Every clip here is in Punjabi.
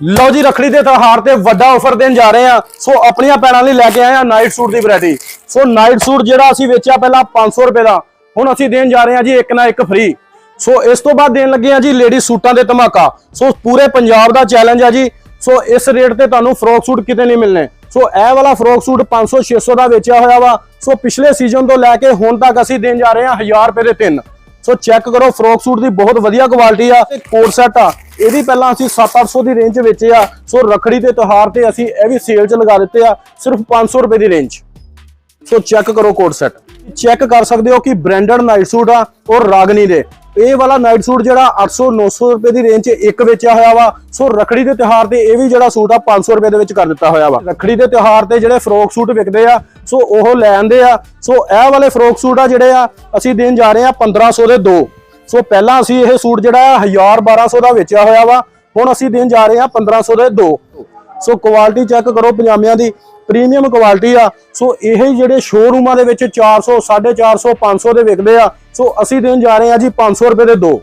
ਲਓ ਜੀ, ਰਖੜੀ ਦੇ ਤਿਉਹਾਰ ਤੇ ਵੱਡਾ ਆਫਰ ਦੇਣ ਜਾ ਰਹੇ ਆ ਸੋ ਆਪਣੀਆਂ ਪੈਣਾਂ ਲਈ ਲੈ ਕੇ ਆਏ ਆ ਨਾਈਟ ਸੂਟ ਦੀ ਵੈਰਾਈਟੀ ਸੋ ਨਾਈਟ ਸੂਟ ਜਿਹੜਾ ਅਸੀਂ ਵੇਚਿਆ ਪਹਿਲਾਂ 500 ਰੁਪਏ ਦਾ, ਹੁਣ ਅਸੀਂ ਦੇਣ ਜਾ ਰਹੇ ਆ ਜੀ ਇੱਕ ਨਾ ਇੱਕ ਫ੍ਰੀ ਸੋ ਇਸ ਤੋਂ ਬਾਅਦ ਦੇਣ ਲੱਗੇ ਆ ਜੀ ਲੇਡੀ ਸੂਟਾਂ ਦੇ ਧਮਾਕਾ। ਸੋ ਪੂਰੇ ਪੰਜਾਬ ਦਾ ਚੈਲੰਜ ਆ ਜੀ। ਸੋ ਇਸ ਰੇਟ ਤੇ ਤੁਹਾਨੂੰ ਫਰੋਕ ਸੂਟ ਕਿਤੇ ਨਹੀਂ ਮਿਲਣੇ। ਸੋ ਇਹ ਵਾਲਾ ਫਰੋਕ ਸੂਟ 500 600 ਦਾ ਵੇਚਿਆ ਹੋਇਆ ਵਾ। ਸੋ ਪਿਛਲੇ ਸੀਜ਼ਨ ਤੋਂ ਲੈ ਕੇ ਹੁਣ ਤੱਕ ਅਸੀਂ ਦੇਣ ਜਾ ਰਹੇ ਹਾਂ 1000 ਰੁਪਏ ਦੇ ਤਿੰਨ। ਸੋ ਚੈੱਕ ਕਰੋ ਫਰੋਕ ਸੂਟ ਦੀ ਬਹੁਤ ਵਧੀਆ ਕੁਆਲਿਟੀ ਆ। ਤੇ ਕੋਟ ਸੈੱਟ ਆ। ਇਹਦੀ ਪਹਿਲਾਂ ਅਸੀਂ 7-800 ਦੀ ਰੇਂਜ 'ਚ ਵੇਚੇ ਆ। ਸੋ ਰਖੜੀ ਤੇ ਤਿਉਹਾਰ ਤੇ ਅਸੀਂ ਇਹ ਵੀ ਸੇਲ 'ਚ ਲਗਾ ਦਿੱਤੇ ਆ, ਸਿਰਫ 500 ਰੁਪਏ ਦੀ ਰੇਂਜ ਸੋ ਚੈੱਕ ਕਰੋ ਕੋਟ ਸੈਟ ਚੈੱਕ ਕਰ ਸਕਦੇ ਹੋ ਕਿ ਬ੍ਰਾਂਡਡ ਨਾਈਟ ਸੂਟ ਆ ਔਰ ਰਾਗਨੀ ਦੇ। ਇਹ ਵਾਲਾ ਨਾਈਟ ਸੂਟ ਜਿਹੜਾ 800 900 ਰੁਪਏ ਦੀ ਰੇਂਜ 'ਚ ਇੱਕ ਵੇਚਿਆ ਹੋਇਆ ਵਾ। ਸੋ ਰਖੜੀ ਦੇ ਤਿਉਹਾਰ ਤੇ ਇਹ ਵੀ ਜਿਹੜਾ ਸੂਟ ਆ 500 ਰੁਪਏ ਦੇ ਵਿੱਚ ਕਰ ਦਿੱਤਾ ਹੋਇਆ ਵਾ। ਰਖੜੀ ਦੇ ਤਿਉਹਾਰ ਤੇ ਜਿਹੜੇ ਫਰੋਕ ਸੂਟ ਵਿਕਦੇ ਆ, ਸੋ ਉਹ ਲੈ ਆਂਦੇ ਆ। ਸੋ ਇਹ ਵਾਲੇ ਫਰੋਕ ਸੂਟ ਆ ਜਿਹੜੇ ਆ, ਅਸੀਂ ਦੇਣ ਜਾ ਰਹੇ ਆ 1500 ਦੇ ਦੋ। ਸੋ ਪਹਿਲਾਂ ਅਸੀਂ ਇਹ ਸੂਟ ਜਿਹੜਾ 1000 1200 ਦਾ ਵੇਚਿਆ ਹੋਇਆ ਵਾ। ਹੁਣ ਅਸੀਂ ਦੇਣ ਜਾ ਰਹੇ ਆ 1500 ਦੇ ਦੋ। ਸੋ ਕੁਆਲਿਟੀ ਚੈੱਕ ਕਰੋ ਪਜਾਮਿਆਂ ਦੀ। ਪ੍ਰੀਮੀਅਮ ਕੁਆਲਿਟੀ ਆ। ਸੋ ਇਹ ਹੀ ਜਿਹੜੇ ਸ਼ੋਰੂਮਾਂ ਦੇ ਵਿੱਚ 400 450 500 ਦੇ ਵਿਕਦੇ ਆ। ਸੋ ਅਸੀਂ ਦੇਣ ਜਾ ਰਹੇ ਹਾਂ ਜੀ 500 ਰੁਪਏ ਦੇ ਦੋ।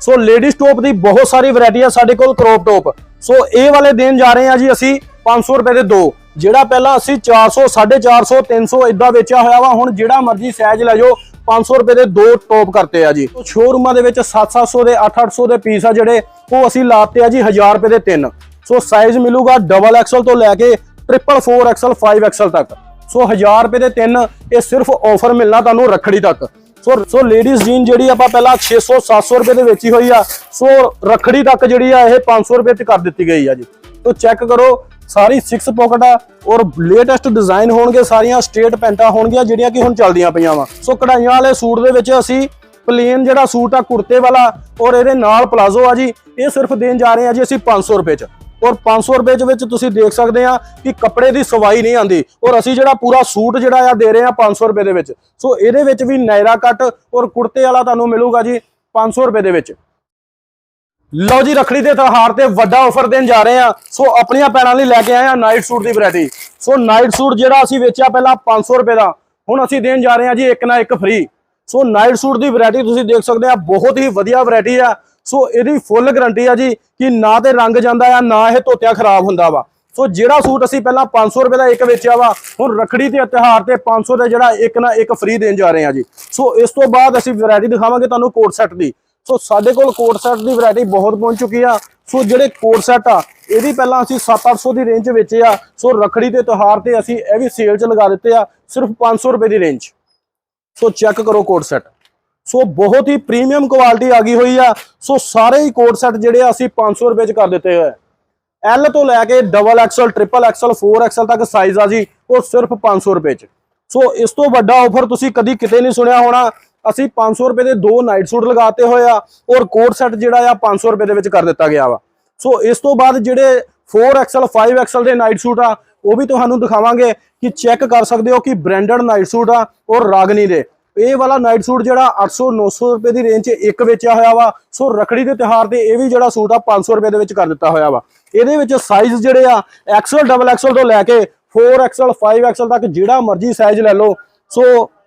ਸੋ ਲੇਡੀਜ਼ ਟੋਪ ਦੀ ਬਹੁਤ ਸਾਰੀ ਵੈਰਾਈਟੀ ਆ ਸਾਡੇ ਕੋਲ ਕ੍ਰੋਪ ਟੋਪ ਸੋ ਇਹ ਵਾਲੇ ਦੇਣ ਜਾ ਰਹੇ ਹਾਂ ਜੀ ਅਸੀਂ 500 ਰੁਪਏ ਦੇ ਦੋ। ਜਿਹੜਾ ਪਹਿਲਾਂ ਅਸੀਂ 400 450 300 ਇਦਾਂ ਵੇਚਿਆ ਹੋਇਆ ਵਾ, ਹੁਣ ਜਿਹੜਾ ਮਰਜ਼ੀ ਸਾਈਜ਼ ਲੈ ਜਾਓ 500 ਰੁਪਏ ਦੇ ਦੋ ਟੋਪ ਕਰਤੇ ਆ ਜੀ। ਸ਼ੋਰੂਮਾਂ ਦੇ ਵਿੱਚ 7-700 ਦੇ 8-800 ਦੇ ਪੀਸ ਆ ਜਿਹੜੇ, ਉਹ ਅਸੀਂ ਲਾਤੇ ਆ ਜੀ 1000 ਰੁਪਏ ਦੇ ਤਿੰਨ। ਸੋ ਸਾਈਜ਼ ਮਿਲੂਗਾ ਡਬਲ ਐਕਸਲ ਤੋਂ ਲੈ ਕੇ ਟ੍ਰਿਪਲ 4 ਐਕਸਲ 5 ਐਕਸਲ ਤੱਕ। ਸੋ 1000 ਰੁਪਏ ਦੇ ਤਿੰਨ, ਇਹ ਸਿਰਫ ਆਫਰ ਮਿਲਣਾ ਤੁਹਾਨੂੰ ਰੱਖੜੀ ਤੱਕ। ਸੋ ਸੋ ਲੇਡੀਜ਼ ਜੀਨ ਜਿਹੜੀ ਆਪਾਂ ਪਹਿਲਾਂ 600 700 ਰੁਪਏ ਦੇ ਵੇਚੀ ਹੋਈ ਆ, ਸੋ ਰੱਖੜੀ ਤੱਕ ਜਿਹੜੀ ਆ, ਇਹ 500 ਰੁਪਏ ਤੇ ਕਰ ਦਿੱਤੀ ਗਈ ਆ ਜੀ। ਤੋ ਚੈੱਕ ਕਰੋ ਸਾਰੀ 6 ਪਾਕਟ ਆ ਔਰ ਲੇਟੈਸਟ ਡਿਜ਼ਾਈਨ ਹੋਣਗੇ ਸਾਰੀਆਂ ਸਟੇਟ ਪੈਂਟਾਂ ਹੋਣਗੀਆਂ ਜਿਹੜੀਆਂ ਕਿ ਹੁਣ ਚੱਲਦੀਆਂ ਪਈਆਂ ਵਾ। ਸੋ ਕਢਾਈਆਂ ਵਾਲੇ ਸੂਟ ਦੇ ਵਿੱਚ ਅਸੀਂ ਪਲੇਨ ਜਿਹੜਾ ਸੂਟ ਆ, ਕੁੜਤੇ ਵਾਲਾ ਔਰ ਇਹਦੇ ਨਾਲ ਪਲਾਜ਼ੋ ਆ ਜੀ, ਇਹ ਸਿਰਫ ਦੇਣ ਜਾ ਰਹੇ ਆ ਜੀ ਅਸੀਂ 500 ਰੁਪਏ ਚ। ਔਰ 500 ਰੁਪਏ ਦੇ ਵਿੱਚ ਤੁਸੀਂ ਦੇਖ ਸਕਦੇ ਆ ਕਿ ਕੱਪੜੇ ਦੀ ਸਵਾਈ ਨਹੀਂ ਆਂਦੀ ਔਰ ਅਸੀਂ ਜਿਹੜਾ ਪੂਰਾ ਸੂਟ ਜਿਹੜਾ ਆ ਦੇ ਰਹੇ ਆ 500 ਰੁਪਏ ਦੇ ਵਿੱਚ। ਸੋ ਇਹਦੇ ਵਿੱਚ ਵੀ ਨਾਇਰਾ ਕੱਟ ਔਰ ਕੁੜਤੇ ਵਾਲਾ ਤੁਹਾਨੂੰ ਮਿਲੂਗਾ ਜੀ 500 ਰੁਪਏ ਦੇ ਵਿੱਚ। ਲਓ ਜੀ, ਰਖੜੀ ਦੇ ਤਿਉਹਾਰ ਤੇ ਵੱਡਾ ਆਫਰ ਦੇਣ ਜਾ ਰਹੇ ਆ ਸੋ ਆਪਣੀਆਂ ਪੈਣਾਂ ਲਈ ਲੈ ਕੇ ਆਏ ਆ ਨਾਈਟ ਸੂਟ ਦੀ ਵੈਰਾਈਟੀ ਸੋ ਨਾਈਟ ਸੂਟ ਜਿਹੜਾ ਅਸੀਂ ਵੇਚਿਆ ਪਹਿਲਾਂ 500 ਰੁਪਏ ਦਾ, ਹੁਣ ਅਸੀਂ ਦੇਣ ਜਾ ਰਹੇ ਆ ਜੀ ਇੱਕ ਨਾ ਇੱਕ ਫ੍ਰੀ ਸੋ ਨਾਈਟ ਸੂਟ ਦੀ ਵੈਰਾਈਟੀ ਤੁਸੀਂ ਦੇਖ ਸਕਦੇ ਆ ਬਹੁਤ ਹੀ ਵਧੀਆ ਵੈਰਾਈਟੀ ਆ। ਸੋ ਇਹਦੀ ਫੁੱਲ ਗਾਰੰਟੀ ਆ ਜੀ ਕਿ ਨਾ ਤੇ ਰੰਗ ਜਾਂਦਾ ਆ, ਨਾ ਇਹ ਧੋਤਿਆ ਖਰਾਬ ਹੁੰਦਾ ਵਾ। ਸੋ ਜਿਹੜਾ ਸੂਟ ਅਸੀਂ ਪਹਿਲਾਂ 500 ਰੁਪਏ ਦਾ ਇੱਕ ਵੇਚਿਆ ਵਾ, ਹੁਣ ਰਖੜੀ ਤੇ ਤਿਉਹਾਰ ਤੇ 500 ਦਾ ਜਿਹੜਾ ਇੱਕ ਨਾ ਇੱਕ ਫ੍ਰੀ ਦੇਣ ਜਾ ਰਹੇ ਆ ਜੀ। ਸੋ ਇਸ ਤੋਂ ਬਾਅਦ ਅਸੀਂ ਵੈਰਾਈਟੀ ਦਿਖਾਵਾਂਗੇ ਤੁਹਾਨੂੰ ਕੋਟ ਸੈੱਟ ਦੀ। ਸੋ ਸਾਡੇ ਕੋਲ ਕੋਟ ਸੈੱਟ ਦੀ ਵੈਰਾਈਟੀ ਬਹੁਤ ਪਹੁੰਚ ਚੁੱਕੀ ਆ। ਸੋ ਜਿਹੜੇ ਕੋਟ ਸੈੱਟ ਆ, ਇਹਦੀ ਪਹਿਲਾਂ ਅਸੀਂ 7-800 ਦੀ ਰੇਂਜ 'ਚ ਵੇਚੇ ਆ। ਸੋ ਰਖੜੀ ਤੇ ਤਿਉਹਾਰ ਤੇ ਅਸੀਂ ਇਹ ਵੀ ਸੇਲ 'ਚ ਲਗਾ ਦਿੱਤੇ ਆ, ਸਿਰਫ 500 ਰੁਪਏ ਦੀ ਰੇਂਜ ਸੋ ਚੈੱਕ ਕਰੋ ਕੋਟ ਸੈੱਟ। ਸੋ ਬਹੁਤ ਹੀ ਪ੍ਰੀਮੀਅਮ ਕੁਆਲਿਟੀ ਆ ਗਈ ਹੋਈ ਆ। ਸੋ ਸਾਰੇ ਹੀ ਕੋਟ ਸੈੱਟ ਜਿਹੜੇ ਆ ਅਸੀਂ 500 ਰੁਪਏ 'ਚ ਕਰ ਦਿੱਤੇ ਹੋਏ ਐਲ ਤੋਂ ਲੈ ਕੇ double XL triple XL 4 XL ਤੱਕ ਸਾਈਜ਼ ਆ ਜੀ, ਉਹ ਸਿਰਫ 500 ਰੁਪਏ 'ਚ। ਸੋ ਇਸ ਤੋਂ ਵੱਡਾ ਆਫਰ ਤੁਸੀਂ ਕਦੀ ਕਿਤੇ ਨਹੀਂ ਸੁਣਿਆ ਹੋਣਾ। ਅਸੀਂ 500 ਰੁਪਏ ਦੇ ਦੋ ਨਾਈਟ ਸੂਟ ਲਗਾਤੇ ਹੋਏ ਆ, ਔਰ ਕੋਟ ਸੈੱਟ ਜਿਹੜਾ ਆ 500 ਰੁਪਏ ਦੇ ਵਿੱਚ ਕਰ ਦਿੱਤਾ ਗਿਆ ਵਾ। ਸੋ ਇਸ ਤੋਂ ਬਾਅਦ ਜਿਹੜੇ 4 ਐਕਸਲ 5 ਐਕਸਲ ਦੇ ਨਾਈਟ ਸੂਟ ਆ, ਉਹ ਵੀ ਤੁਹਾਨੂੰ ਦਿਖਾਵਾਂਗੇ ਕਿ ਚੈੱਕ ਕਰ ਸਕਦੇ ਹੋ ਕਿ ਬ੍ਰਾਂਡਡ ਨਾਈਟ ਸੂਟ ਆ ਔਰ ਰਾਗਨੀ ਦੇ। ਇਹ ਵਾਲਾ ਨਾਈਟ ਸੂਟ ਜਿਹੜਾ 800 900 ਰੁਪਏ ਦੀ ਰੇਂਜ 'ਚ ਇੱਕ ਵੇਚਿਆ ਹੋਇਆ ਵਾ ਸੋ ਰਖੜੀ ਦੇ ਤਿਉਹਾਰ ਤੇ ਇਹ ਵੀ ਜਿਹੜਾ ਸੂਟ ਆ 500 ਰੁਪਏ ਦੇ ਵਿੱਚ ਕਰ ਦਿੱਤਾ ਹੋਇਆ ਵਾ। ਇਹਦੇ ਵਿੱਚ ਸਾਈਜ਼ ਜਿਹੜੇ ਆ ਐਕਸਲ ਡਬਲ ਐਕਸਲ ਤੋਂ ਲੈ ਕੇ 4 ਐਕਸਲ 5 ਐਕਸਲ ਤੱਕ ਜਿਹੜਾ ਮਰਜ਼ੀ ਸਾਈਜ਼ ਲੈ ਲਓ। ਸੋ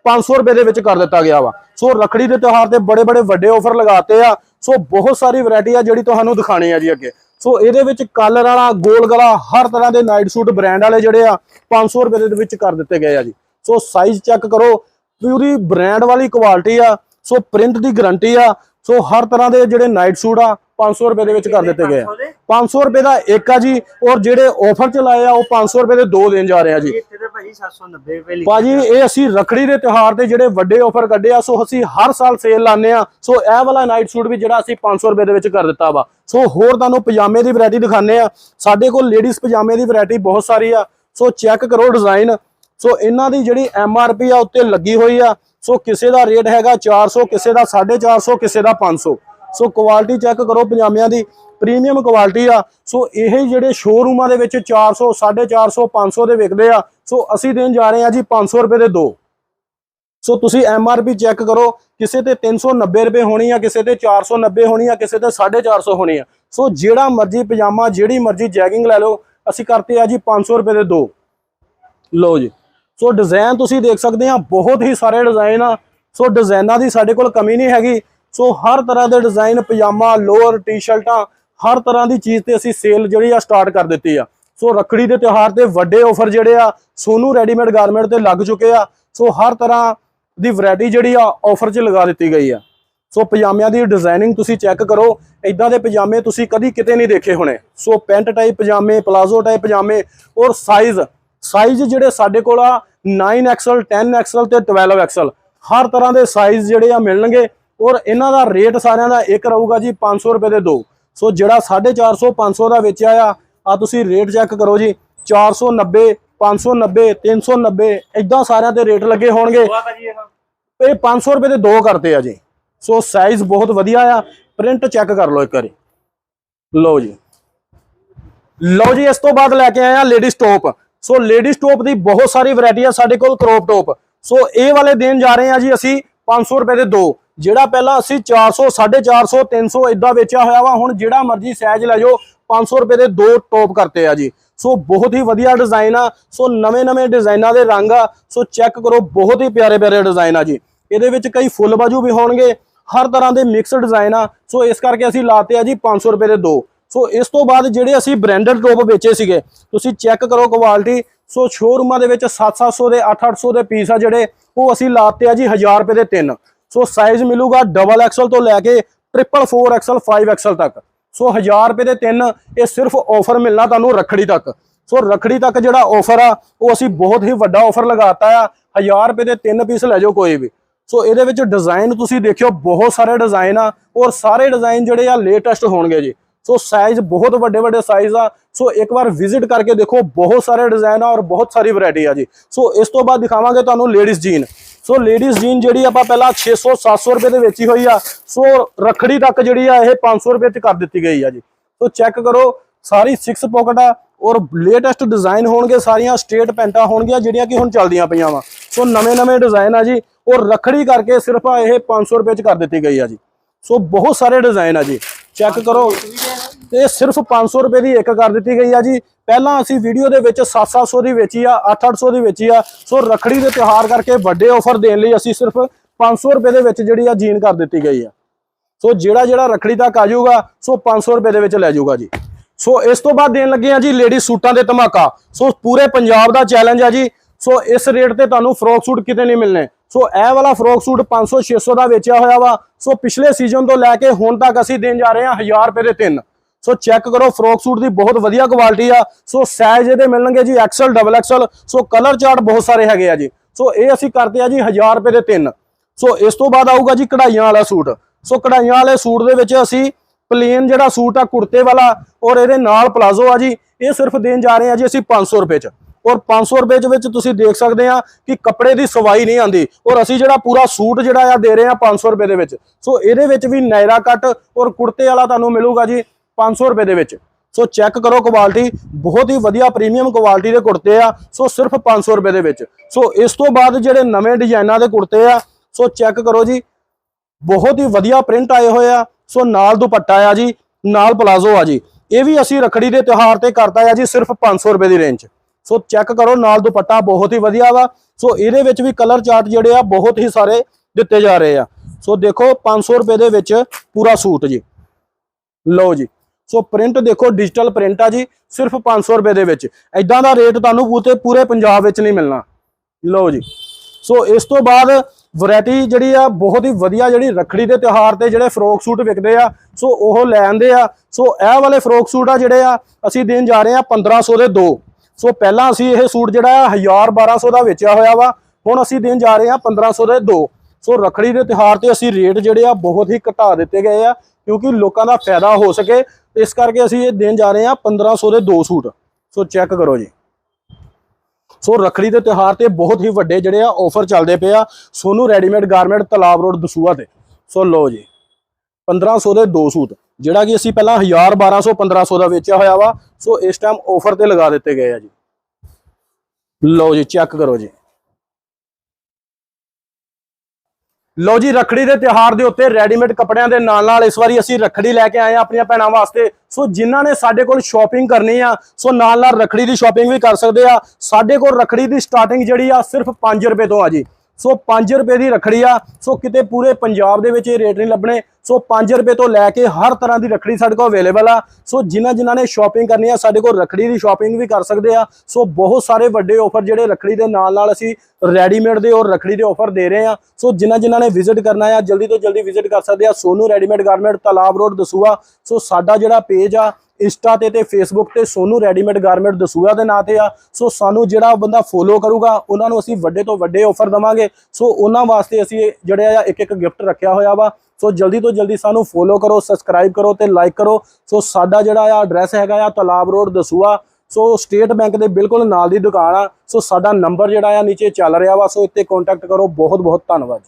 500 ਰੁਪਏ ਦੇ ਵਿੱਚ ਕਰ ਦਿੱਤਾ ਗਿਆ ਵਾ। ਸੋ ਰਖੜੀ ਦੇ ਤਿਉਹਾਰ ਤੇ ਬੜੇ ਬੜੇ ਵੱਡੇ ਆਫਰ ਲਗਾਤੇ ਆ। ਸੋ ਬਹੁਤ ਸਾਰੀ ਵੈਰਾਈਟੀ ਆ ਜਿਹੜੀ ਤੁਹਾਨੂੰ ਦਿਖਾਣੀ ਆ ਜੀ ਅੱਗੇ। ਸੋ ਇਹਦੇ ਵਿੱਚ ਕਾਲਰ ਵਾਲਾ, ਗੋਲ ਗਲਾ, ਹਰ ਤਰ੍ਹਾਂ ਦੇ ਨਾਈਟ ਸੂਟ ਬ੍ਰਾਂਡ ਵਾਲੇ ਜਿਹੜੇ ਆ 500 ਰੁਪਏ ਦੇ ਵਿੱਚ ਕਰ ਦਿੱਤੇ ਗਏ ਆ ਜੀ। ਸੋ ਸਾਈਜ਼ ਚੈੱਕ ਕਰੋ, ਪੂਰੀ ਬ੍ਰਾਂਡ ਵਾਲੀ ਕੁਆਲਿਟੀ ਆ। ਸੋ ਪ੍ਰਿੰਟ ਦੀ ਗਾਰੰਟੀ ਆ। ਸੋ ਹਰ ਤਰ੍ਹਾਂ ਦੇ ਜਿਹੜੇ ਨਾਈਟ ਸੂਟ ਆ 500 ਰੁਪਏ ਦੇ ਵਿੱਚ ਕਰ ਦਿੱਤੇ ਗਏ ਆ। 500 ਰੁਪਏ ਦਾ ਇੱਕ ਆ ਜੀ ਔਰ ਜਿਹੜੇ ਆਫਰ ਚ ਲਾਏ ਆ ਉਹ 500 ਰੁਪਏ ਦੇ ਦੋ ਦੇਣ ਜਾ ਰਹੇ ਆ ਜੀ। ਇੱਥੇ ਤੇ ਭਾਜੀ 790 ਰੁਪਏ ਭਾਜੀ ਇਹ ਅਸੀਂ ਰਖੜੀ ਦੇ ਤਿਉਹਾਰ ਤੇ ਜਿਹੜੇ ਵੱਡੇ ਆਫਰ ਕੱਢੇ ਆ ਸੋ ਅਸੀਂ ਹਰ ਸਾਲ ਸੇਲ ਲਾਉਂਦੇ ਆ। ਸੋ ਇਹ ਵਾਲਾ ਨਾਈਟ ਸੂਟ ਵੀ ਜਿਹੜਾ ਅਸੀਂ 500 ਰੁਪਏ ਦੇ ਵਿੱਚ ਕਰ ਦਿੱਤਾ ਵਾ। ਸੋ ਹੋਰ ਤੁਹਾਨੂੰ ਪਜਾਮੇ ਦੀ ਵੈਰਾਈਟੀ ਦਿਖਾਣੇ ਆ। ਸਾਡੇ ਕੋਲ ਲੇਡੀਜ਼ ਪਜਾਮੇ ਦੀ ਵੈਰਾਈਟੀ ਬਹੁਤ ਸਾਰੀ ਆ। ਸੋ ਚੈੱਕ ਕਰੋ ਡਿਜ਼ਾਈਨ ਸੋ ਇਹਨਾਂ ਦੀ ਜਿਹੜੀ ਐਮ ਆਰ ਪੀ ਆ ਉੱਤੇ ਲੱਗੀ ਹੋਈ ਆ। ਸੋ ਕਿਸੇ ਦਾ ਰੇਟ ਹੈਗਾ 400 ਕਿਸੇ ਦਾ 450 ਕਿਸੇ ਦਾ 500 ਸੋ ਕੁਆਲਿਟੀ ਚੈੱਕ ਕਰੋ ਪਜਾਮਿਆਂ ਦੀ ਪ੍ਰੀਮੀਅਮ ਕੁਆਲਿਟੀ ਆ। ਸੋ ਇਹ ਜਿਹੜੇ ਸ਼ੋਰੂਮਾਂ ਦੇ ਵਿੱਚ 400 450 500 ਦੇ ਵਿਕਦੇ ਆ। ਸੋ ਅਸੀਂ ਦੇਣ ਜਾ ਰਹੇ ਆ ਜੀ 500 ਰੁਪਏ ਦੇ ਦੋ। ਸੋ ਤੁਸੀਂ ਐਮ ਆਰ ਪੀ ਚੈੱਕ ਕਰੋ, ਕਿਸੇ ਤੇ 390 ਰੁਪਏ ਹੋਣੀ ਆ, ਕਿਸੇ ਤੇ 490 ਹੋਣੀ ਆ, ਕਿਸੇ ਤੇ 450 ਹੋਣੀ ਆ। ਸੋ ਜਿਹੜਾ ਮਰਜ਼ੀ ਪਜਾਮਾ, ਜਿਹੜੀ ਮਰਜ਼ੀ ਜੈਗਿੰਗ ਲੈ ਲਓ, ਅਸੀਂ ਕਰਤੇ ਆ ਜੀ 500 ਰੁਪਏ ਦੇ ਦੋ। ਲਓ ਜੀ। ਸੋ ਡਿਜ਼ਾਈਨ ਤੁਸੀਂ ਦੇਖ ਸਕਦੇ ਆ, ਬਹੁਤ ਹੀ ਸਾਰੇ ਡਿਜ਼ਾਈਨ ਆ। ਸੋ ਡਿਜ਼ਾਈਨਾਂ ਦੀ ਸਾਡੇ ਕੋਲ ਕਮੀ ਨਹੀਂ ਹੈਗੀ। ਸੋ ਹਰ ਤਰ੍ਹਾਂ ਦੇ ਡਿਜ਼ਾਈਨ ਪਜਾਮਾ, ਲੋਅਰ ਟੀ-ਸ਼ਰਟਾਂ ਹਰ ਤਰ੍ਹਾਂ ਦੀ ਚੀਜ਼ ਤੇ ਅਸੀਂ ਸੇਲ ਜਿਹੜੀ ਆ ਸਟਾਰਟ ਕਰ ਦਿੱਤੀ ਆ। ਸੋ ਰੱਖੜੀ ਦੇ ਤਿਉਹਾਰ ਤੇ ਵੱਡੇ ਆਫਰ ਜਿਹੜੇ ਆ, ਸੋਨੂ ਰੈਡੀਮੇਡ ਗਾਰਮੈਂਟ ਤੇ ਲੱਗ ਚੁੱਕੇ ਆ। ਸੋ ਹਰ ਤਰ੍ਹਾਂ ਦੀ ਵੈਰਾਈਟੀ ਜਿਹੜੀ ਆ ਆਫਰ 'ਚ ਲਗਾ ਦਿੱਤੀ ਗਈ ਆ। ਸੋ ਪਜਾਮਿਆਂ ਦੀ ਡਿਜ਼ਾਈਨਿੰਗ ਤੁਸੀਂ ਚੈੱਕ ਕਰੋ ਇਦਾਂ ਦੇ ਪਜਾਮੇ ਤੁਸੀਂ ਕਦੀ ਕਿਤੇ ਨਹੀਂ ਦੇਖੇ ਹੋਣੇ। ਸੋ ਪੈਂਟ ਟਾਈਪ ਪਜਾਮੇ ਪਲਾਜ਼ੋ ਟਾਈਪ ਪਜਾਮੇ ਔਰ ਸਾਈਜ਼ ਸਾਈਜ਼ ਜਿਹੜੇ ਸਾਡੇ ਕੋਲ ਆ 9XL 10XL ਤੇ 12XL ਹਰ ਤਰ੍ਹਾਂ ਦੇ ਸਾਈਜ਼ ਜਿਹੜੇ ਆ ਮਿਲਣਗੇ। ਔਰ ਇਹਨਾਂ ਦਾ ਰੇਟ ਸਾਰਿਆਂ ਦਾ ਇੱਕ ਰਹੂਗਾ ਜੀ 500 ਰੁਪਏ ਦੇ ਦੋ। ਸੋ ਜਿਹੜਾ 450 500 ਦਾ ਵੇਚਿਆ ਆ ਆ ਤੁਸੀਂ ਰੇਟ ਚੈੱਕ ਕਰੋ ਜੀ। 490 590 390 ਇਦਾਂ ਸਾਰਿਆਂ ਤੇ ਰੇਟ ਲੱਗੇ ਹੋਣਗੇ। ਇਹ ਇਹ 500 ਰੁਪਏ ਦੇ ਦੋ ਕਰਤੇ ਆ ਜੀ। ਸੋ ਸਾਈਜ਼ ਬਹੁਤ ਵਧੀਆ ਆ। ਪ੍ਰਿੰਟ ਚੈੱਕ ਕਰ ਲਓ ਇੱਕ ਵਾਰੀ। ਲਓ ਜੀ। ਲਓ ਜੀ ਇਸ ਤੋਂ ਬਾਅਦ ਲੈ ਕੇ ਆਏ ਆ ladies top so ladies top ਦੀ ਬਹੁਤ ਸਾਰੀ ਵੈਰਾਈਟੀ ਆ ਸਾਡੇ ਕੋਲ ਕ੍ਰੋਪ ਟੋਪ ਸੋ ਇਹ ਵਾਲੇ ਦੇਣ ਜਾ ਰਹੇ ਆ ਜੀ ਅਸੀਂ 500 ਰੁਪਏ ਦੇ ਦੋ। ਜਿਹੜਾ ਪਹਿਲਾਂ ਅਸੀਂ 400 450 300 ਇਦਾਂ ਵੇਚਿਆ ਹੋਇਆ ਵਾ, ਹੁਣ ਜਿਹੜਾ ਮਰਜ਼ੀ ਸਾਈਜ਼ ਲੈ ਜਾਓ 500 ਰੁਪਏ ਦੇ ਦੋ ਟੋਪ ਕਰਤੇ ਆ ਜੀ। ਸੋ ਬਹੁਤ ਹੀ ਵਧੀਆ ਡਿਜ਼ਾਈਨ ਆ, ਸੋ ਨਵੇਂ ਨਵੇਂ ਡਿਜ਼ਾਈਨਾਂ ਦੇ ਰੰਗ ਆ, ਸੋ ਚੈੱਕ ਕਰੋ, ਬਹੁਤ ਹੀ ਪਿਆਰੇ ਪਿਆਰੇ ਡਿਜ਼ਾਈਨ ਆ ਜੀ। ਇਹਦੇ ਵਿੱਚ ਕਈ ਫੁੱਲ ਬਾਜੂ ਵੀ ਹੋਣਗੇ, ਹਰ ਤਰ੍ਹਾਂ ਦੇ ਮਿਕਸ ਡਿਜ਼ਾਈਨ ਆ, ਸੋ ਇਸ ਕਰਕੇ ਅਸੀਂ ਲਾਤੇ ਆ ਜੀ 500 ਰੁਪਏ ਦੇ ਦੋ। ਸੋ ਇਸ ਤੋਂ ਬਾਅਦ ਜਿਹੜੇ ਅਸੀਂ ਬ੍ਰਾਂਡਡ ਟੋਪ ਵੇਚੇ ਸੀਗੇ, ਤੁਸੀਂ ਚੈੱਕ ਕਰੋ ਕੁਆਲਿਟੀ ਸੋ ਸ਼ੋਰੂਮਾਂ ਦੇ ਵਿੱਚ 7-700 ਦੇ 8-800 ਦੇ ਪੀਸ ਆ ਜਿਹੜੇ, ਉਹ ਅਸੀਂ ਲਾਤੇ ਆ ਜੀ 1000 ਰੁਪਏ ਦੇ ਤਿੰਨ। ਸੋ ਸਾਈਜ਼ ਮਿਲੂਗਾ ਡਬਲ ਐਕਸਲ ਤੋਂ ਲੈ ਕੇ ਟ੍ਰਿਪਲ 4 ਐਕਸਲ 5 ਐਕਸਲ ਤੱਕ। ਸੋ 1000 ਰੁਪਏ ਦੇ ਤਿੰਨ, ਇਹ ਸਿਰਫ ਆਫਰ ਮਿਲਣਾ ਤੁਹਾਨੂੰ ਰੱਖੜੀ ਤੱਕ। ਸੋ ਰੱਖੜੀ ਤੱਕ ਜਿਹੜਾ ਆਫਰ ਆ, ਉਹ ਅਸੀਂ ਬਹੁਤ ਹੀ ਵੱਡਾ ਆਫਰ ਲਗਾਤਾ ਆ। 1000 ਰੁਪਏ ਦੇ ਤਿੰਨ ਪੀਸ ਲੈ ਜਾਓ ਕੋਈ ਵੀ। ਸੋ ਇਹਦੇ ਵਿੱਚ ਡਿਜ਼ਾਈਨ ਤੁਸੀਂ ਦੇਖਿਓ, ਬਹੁਤ ਸਾਰੇ ਡਿਜ਼ਾਈਨ ਆ ਔਰ ਸਾਰੇ ਡਿਜ਼ਾਈਨ ਜਿਹੜੇ ਆ ਲੇਟੈਸਟ ਹੋਣਗੇ ਜੀ। ਸੋ ਸਾਈਜ਼ ਬਹੁਤ ਵੱਡੇ ਵੱਡੇ ਸਾਈਜ਼ ਆ। ਸੋ ਇੱਕ ਵਾਰ ਵਿਜ਼ਿਟ ਕਰਕੇ ਦੇਖੋ, ਬਹੁਤ ਸਾਰੇ ਡਿਜ਼ਾਈਨ ਆ ਔਰ ਬਹੁਤ ਸਾਰੀ ਵੈਰਾਈਟੀ ਆ ਜੀ। ਸੋ ਇਸ ਤੋਂ ਬਾਅਦ ਦਿਖਾਵਾਂਗੇ ਤੁਹਾਨੂੰ ladies jean so ladies jean ਜਿਹੜੀ ਆਪਾਂ ਪਹਿਲਾਂ 600 700 ਰੁਪਏ ਦੇ ਵੇਚੀ ਹੋਈ ਆ। ਸੋ ਰੱਖੜੀ ਤੱਕ ਜਿਹੜੀ ਆ, ਇਹ 500 ਰੁਪਏ ਤੇ ਕਰ ਦਿੱਤੀ ਗਈ ਆ ਜੀ। ਸੋ ਚੈੱਕ ਕਰੋ, ਸਾਰੀ 6 ਪਾਕਟ ਆ ਔਰ ਲੇਟੈਸਟ ਡਿਜ਼ਾਈਨ ਹੋਣਗੇ ਸਾਰੀਆਂ ਸਟੇਟ ਪੈਂਟਾਂ ਹੋਣਗੀਆਂ ਜਿਹੜੀਆਂ ਕਿ ਹੁਣ ਚੱਲਦੀਆਂ ਪਈਆਂ ਵਾ। ਸੋ ਨਵੇਂ ਨਵੇਂ ਡਿਜ਼ਾਈਨ ਆ ਜੀ ਔਰ ਰੱਖੜੀ ਕਰਕੇ ਸਿਰਫ ਇਹ 500 ਰੁਪਏ ਚ ਕਰ ਦਿੱਤੀ ਗਈ ਆ ਜੀ। ਸੋ ਬਹੁਤ ਸਾਰੇ ਡਿਜ਼ਾਈਨ ਆ ਜੀ। ਚੈੱਕ ਕਰੋ। ਤੇ ਸਿਰਫ 500 ਰੁਪਏ ਦੀ ਇੱਕ ਕਰ ਦਿੱਤੀ ਗਈ ਆ ਜੀ। ਪਹਿਲਾਂ ਅਸੀਂ ਵੀਡੀਓ ਦੇ ਵਿੱਚ 7-700 ਦੀ ਵੇਚੀ ਆ 8-800 ਦੀ ਵੇਚੀ ਆ। ਸੋ ਰੱਖੜੀ ਦੇ ਤਿਉਹਾਰ ਕਰਕੇ ਵੱਡੇ ਆਫਰ ਦੇਣ ਲਈ ਅਸੀਂ ਸਿਰਫ 500 ਰੁਪਏ ਦੇ ਵਿੱਚ ਜਿਹੜੀ ਆ ਜੀਨ ਕਰ ਦਿੱਤੀ ਗਈ ਆ। ਸੋ ਜਿਹੜਾ ਜਿਹੜਾ ਰੱਖੜੀ ਤੱਕ ਆ ਜਾਊਗਾ, ਸੋ 500 ਰੁਪਏ ਦੇ ਵਿੱਚ ਲੈ ਜਾਊਗਾ ਜੀ। ਸੋ ਇਸ ਤੋਂ ਬਾਅਦ ਦੇਣ ਲੱਗੇ ਆ ਜੀ ਲੇਡੀ ਸੂਟਾਂ ਦੇ ਧਮਾਕਾ। ਸੋ ਪੂਰੇ ਪੰਜਾਬ ਦਾ ਚੈਲੰਜ ਆ ਜੀ। ਸੋ ਇਸ ਰੇਟ ਤੇ ਤੁਹਾਨੂੰ ਫਰੋਕ ਸੂਟ ਕਿਤੇ ਨਹੀਂ ਮਿਲਣੇ। ਸੋ ਇਹ ਵਾਲਾ ਫਰੋਕ ਸੂਟ 500 600 ਦਾ ਵੇਚਿਆ ਹੋਇਆ ਵਾ। ਸੋ ਪਿਛਲੇ ਸੀਜ਼ਨ ਤੋਂ ਲੈ ਕੇ ਹੁਣ ਤੱਕ ਅਸੀਂ ਦੇਣ ਜਾ ਰਹੇ ਹਾਂ 1000 ਰੁਪਏ ਦੇ ਤਿੰਨ। ਸੋ ਚੈੱਕ ਕਰੋ, ਫਰੋਕ ਸੂਟ ਦੀ ਬਹੁਤ ਵਧੀਆ ਕੁਆਲਿਟੀ ਆ। ਸੋ ਸਾਈਜ਼ ਇਹਦੇ ਮਿਲਣਗੇ ਜੀ XL double XL so colour chart ਬਹੁਤ ਸਾਰੇ ਹੈਗੇ ਆ ਜੀ। ਸੋ ਇਹ ਅਸੀਂ ਕਰਦੇ ਆ ਜੀ 1000 ਰੁਪਏ ਦੇ ਤਿੰਨ। ਸੋ ਇਸ ਤੋਂ ਬਾਅਦ ਆਊਗਾ ਜੀ ਕਢਾਈਆਂ ਵਾਲਾ ਸੂਟ। ਸੋ ਕਢਾਈਆਂ ਵਾਲੇ ਸੂਟ ਦੇ ਵਿੱਚ ਅਸੀਂ ਪਲੇਨ ਜਿਹੜਾ ਸੂਟ ਆ, ਕੁੜਤੇ ਵਾਲਾ ਔਰ ਇਹਦੇ ਨਾਲ ਪਲਾਜ਼ੋ ਆ ਜੀ। ਇਹ ਸਿਰਫ ਦੇਣ ਜਾ ਰਹੇ ਆ ਜੀ ਅਸੀਂ 500 ਰੁਪਏ ਚ। ਔਰ 500 ਰੁਪਏ ਚ ਵਿੱਚ ਤੁਸੀਂ ਦੇਖ ਸਕਦੇ ਆ ਕਿ ਕੱਪੜੇ ਦੀ ਸਵਾਈ ਨਹੀਂ ਆਂਦੀ ਔਰ ਅਸੀਂ ਜਿਹੜਾ ਪੂਰਾ ਸੂਟ ਜਿਹੜਾ ਆ, ਦੇ ਰਹੇ ਆ 500 ਰੁਪਏ ਦੇ ਵਿੱਚ। ਸੋ ਇਹਦੇ ਵਿੱਚ ਵੀ ਨਾਇਰਾ ਕੱਟ ਔਰ ਕੁੜਤੇ ਵਾਲਾ ਤੁਹਾਨੂੰ ਮਿਲੂਗਾ ਜੀ। 500 ਰੁਪਏ ਦੇ ਵਿੱਚ। ਸੋ ਚੈੱਕ ਕਰੋ ਕੁਆਲਿਟੀ ਬਹੁਤ ਹੀ ਵਧੀਆ ਪ੍ਰੀਮੀਅਮ ਕੁਆਲਿਟੀ ਦੇ ਕੁੜਤੇ ਆ, ਸੋ ਸਿਰਫ 500 ਰੁਪਏ ਦੇ ਵਿੱਚ। ਸੋ ਇਸ ਤੋਂ ਬਾਅਦ ਜਿਹੜੇ ਨਵੇਂ ਡਿਜ਼ਾਈਨਾਂ ਦੇ ਕੁੜਤੇ ਆ, ਸੋ ਚੈੱਕ ਕਰੋ ਜੀ, ਬਹੁਤ ਹੀ ਵਧੀਆ ਪ੍ਰਿੰਟ ਆਏ ਹੋਏ ਆ, ਸੋ ਨਾਲ ਦੁਪੱਟਾ ਆ ਜੀ, ਨਾਲ ਪਲਾਜ਼ੋ ਆ ਜੀ। ਇਹ ਵੀ ਅਸੀਂ ਰਖੜੀ ਦੇ ਤਿਉਹਾਰ ਤੇ ਕਰਤਾ ਆ ਜੀ, ਸਿਰਫ 500 ਰੁਪਏ ਦੀ ਰੇਂਜ ਸੋ ਚੈੱਕ ਕਰੋ, ਨਾਲ ਦੁਪੱਟਾ ਬਹੁਤ ਹੀ ਵਧੀਆ ਵਾ। ਸੋ ਇਹਦੇ ਵਿੱਚ ਵੀ ਕਲਰ ਚਾਰਟ ਜਿਹੜੇ ਆ, ਬਹੁਤ ਹੀ ਸਾਰੇ ਦਿੱਤੇ ਜਾ ਰਹੇ ਆ। ਸੋ ਦੇਖੋ 500 ਰੁਪਏ ਦੇ ਵਿੱਚ ਪੂਰਾ ਸੂਟ ਜੀ। ਲਓ ਜੀ। ਸੋ ਪ੍ਰਿੰਟ ਦੇਖੋ ਡਿਜੀਟਲ ਪ੍ਰਿੰਟ ਆ ਜੀ, ਸਿਰਫ 500 ਰੁਪਏ ਦੇ ਵਿੱਚ। ਐਦਾਂ ਦਾ ਰੇਟ ਤੁਹਾਨੂੰ ਪੂਰੇ ਪੂਰੇ ਪੰਜਾਬ ਵਿੱਚ ਨਹੀਂ ਮਿਲਣਾ। ਲਓ ਜੀ। ਸੋ ਇਸ ਤੋਂ ਬਾਅਦ ਵੈਰਾਈਟੀ ਜਿਹੜੀ ਆ, ਬਹੁਤ ਹੀ ਵਧੀਆ ਜਿਹੜੀ ਰੱਖੜੀ ਦੇ ਤਿਉਹਾਰ ਤੇ ਜਿਹੜੇ ਫਰੋਕ ਸੂਟ ਵਿਕਦੇ ਆ, ਸੋ ਉਹ ਲੈ ਆਂਦੇ ਆ। ਸੋ ਇਹ ਵਾਲੇ ਫਰੋਕ ਸੂਟ ਆ ਜਿਹੜੇ ਆ, ਅਸੀਂ ਦੇਣ ਜਾ ਰਹੇ ਆ 1500 ਦੇ ਦੋ। ਸੋ ਪਹਿਲਾਂ ਅਸੀਂ ਇਹ ਸੂਟ ਜਿਹੜਾ ਆ 1000 1200 ਦਾ ਵੇਚਿਆ ਹੋਇਆ ਵਾ, ਹੁਣ ਅਸੀਂ ਦੇਣ ਜਾ ਰਹੇ ਆ 1500 ਦੇ ਦੋ। ਸੋ ਰੱਖੜੀ ਦੇ ਤਿਉਹਾਰ ਤੇ ਅਸੀਂ ਰੇਟ ਜਿਹੜੇ ਆ, ਬਹੁਤ ਹੀ ਘਟਾ ਦਿੱਤੇ ਗਏ ਆ। ਕਿਉਂਕਿ ਲੋਕਾਂ ਦਾ ਫਾਇਦਾ ਹੋ ਸਕੇ। ਇਸ ਕਰਕੇ ਅਸੀਂ ਇਹ ਦੇਣ ਜਾ ਰਹੇ ਆ 1500 ਦੇ ਦੋ ਸੂਟ। ਸੋ ਚੈੱਕ ਕਰੋ ਜੀ। ਸੋ ਰੱਖੜੀ ਦੇ ਤਿਉਹਾਰ ਤੇ ਬਹੁਤ ਹੀ ਵੱਡੇ ਜਿਹੜੇ ਆ ਆਫਰ ਚੱਲਦੇ ਪਏ ਆ Sonu readymade garment Talab road Dasuya ਤੇ। ਸੋ ਲਓ ਜੀ 1500 ਦੇ ਦੋ ਸੂਟ, ਜਿਹੜਾ ਕਿ ਅਸੀਂ ਪਹਿਲਾਂ 1000 1200 1500 ਦਾ ਵੇਚਿਆ ਹੋਇਆ ਵਾ। ਸੋ ਇਸ ਟਾਈਮ ਆਫਰ ਤੇ ਲਗਾ ਦਿੱਤੇ ਗਏ ਆ ਜੀ। ਲਓ ਜੀ, ਚੈੱਕ ਕਰੋ ਜੀ। ਲਓ ਜੀ, ਰੱਖੜੀ ਦੇ ਤਿਉਹਾਰ ਦੇ ਉੱਤੇ ਰੈਡੀਮੇਡ ਕੱਪੜਿਆਂ ਦੇ ਨਾਲ ਨਾਲ ਇਸ ਵਾਰੀ ਅਸੀਂ ਰੱਖੜੀ ਲੈ ਕੇ ਆਏ ਆ ਆਪਣੀਆਂ ਭੈਣਾਂ ਵਾਸਤੇ। ਸੋ ਜਿਨ੍ਹਾਂ ਨੇ ਸਾਡੇ ਕੋਲ ਸ਼ਾਪਿੰਗ ਕਰਨੀ ਆ, ਸੋ ਨਾਲ ਨਾਲ ਰੱਖੜੀ ਦੀ ਸ਼ਾਪਿੰਗ ਵੀ ਕਰ ਸਕਦੇ ਆ। ਸਾਡੇ ਕੋਲ ਰੱਖੜੀ ਦੀ ਸਟਾਰਟਿੰਗ ਜਿਹੜੀ ਆ, ਸਿਰਫ 5 ਰੁਪਏ ਤੋਂ ਆ ਜੀ। ਸੋ 5 ਰੁਪਏ ਦੀ ਰੱਖੜੀ ਆ। ਸੋ ਕਿਤੇ ਪੂਰੇ ਪੰਜਾਬ ਦੇ ਵਿੱਚ ਇਹ ਰੇਟ ਨਹੀਂ ਲੱਭਣੇ। ਸੋ 5 ਰੁਪਏ ਤੋਂ ਲੈ ਕੇ ਹਰ ਤਰ੍ਹਾਂ ਦੀ ਰੱਖੜੀ ਸਾਡੇ ਕੋਲ ਅਵੇਲੇਬਲ ਆ। ਸੋ ਜਿਨ੍ਹਾਂ ਜਿਨ੍ਹਾਂ ਨੇ ਸ਼ਾਪਿੰਗ ਕਰਨੀ ਆ, ਸਾਡੇ ਕੋਲ ਰੱਖੜੀ ਦੀ ਸ਼ਾਪਿੰਗ ਵੀ ਕਰ ਸਕਦੇ ਆ। ਸੋ ਬਹੁਤ ਸਾਰੇ ਵੱਡੇ ਆਫਰ ਜਿਹੜੇ ਰੱਖੜੀ ਦੇ ਨਾਲ ਨਾਲ ਅਸੀਂ ਰੈਡੀਮੇਡ ਦੇ ਔਰ ਰੱਖੜੀ ਦੇ ਆਫਰ ਦੇ ਰਹੇ ਆ। ਸੋ ਜਿਨ੍ਹਾਂ ਜਿਨ੍ਹਾਂ ਨੇ ਵਿਜ਼ਿਟ ਕਰਨਾ ਆ, ਜਲਦੀ ਤੋਂ ਜਲਦੀ ਵਿਜ਼ਿਟ ਕਰ ਸਕਦੇ ਆ। Sonu readymade garment Talab road Dasuya. So ਸਾਡਾ ਜਿਹੜਾ ਪੇਜ ਆ, ਇੰਸਟਾ ਤੇ ਤੇ ਫੇਸਬੁੱਕ ਤੇ ਸੋਨੂ ਰੈਡੀਮੇਡ ਗਾਰਮੈਂਟ ਦਸੂਆ ਦੇ ਨਾਂ ਤੇ ਆ। ਸੋ ਸਾਨੂੰ ਜਿਹੜਾ ਬੰਦਾ ਫੋਲੋ ਕਰੂਗਾ, ਉਹਨਾਂ ਨੂੰ ਅਸੀਂ ਵੱਡੇ ਤੋਂ ਵੱਡੇ ਆਫਰ ਦਵਾਂਗੇ। ਸੋ ਉਹਨਾਂ ਵਾਸਤੇ ਅਸੀਂ ਜਿਹੜੇ ਆ ਇੱਕ ਇੱਕ ਗਿਫਟ ਰੱਖਿਆ ਹੋਇਆ ਵਾ। ਸੋ ਜਲਦੀ ਤੋਂ ਜਲਦੀ ਸਾਨੂੰ ਫੋਲੋ ਕਰੋ ਸਬਸਕ੍ਰਾਈਬ ਕਰੋ ਤੇ ਲਾਈਕ ਕਰੋ। ਸੋ ਸਾਡਾ ਜਿਹੜਾ ਆ ਐਡਰੈਸ ਹੈਗਾ ਆ ਤਲਾਬ road Dasuya. So State Bank ਦੇ ਬਿਲਕੁਲ ਨਾਲ ਦੀ ਦੁਕਾਨ ਆ। ਸੋ ਸਾਡਾ ਨੰਬਰ ਜਿਹੜਾ ਆ ਨੀਚੇ ਚੱਲ ਰਿਹਾ ਵਾ। ਸੋ ਇੱਥੇ ਕੰਟੈਕਟ ਕਰੋ। ਬਹੁਤ ਬਹੁਤ ਧੰਨਵਾਦ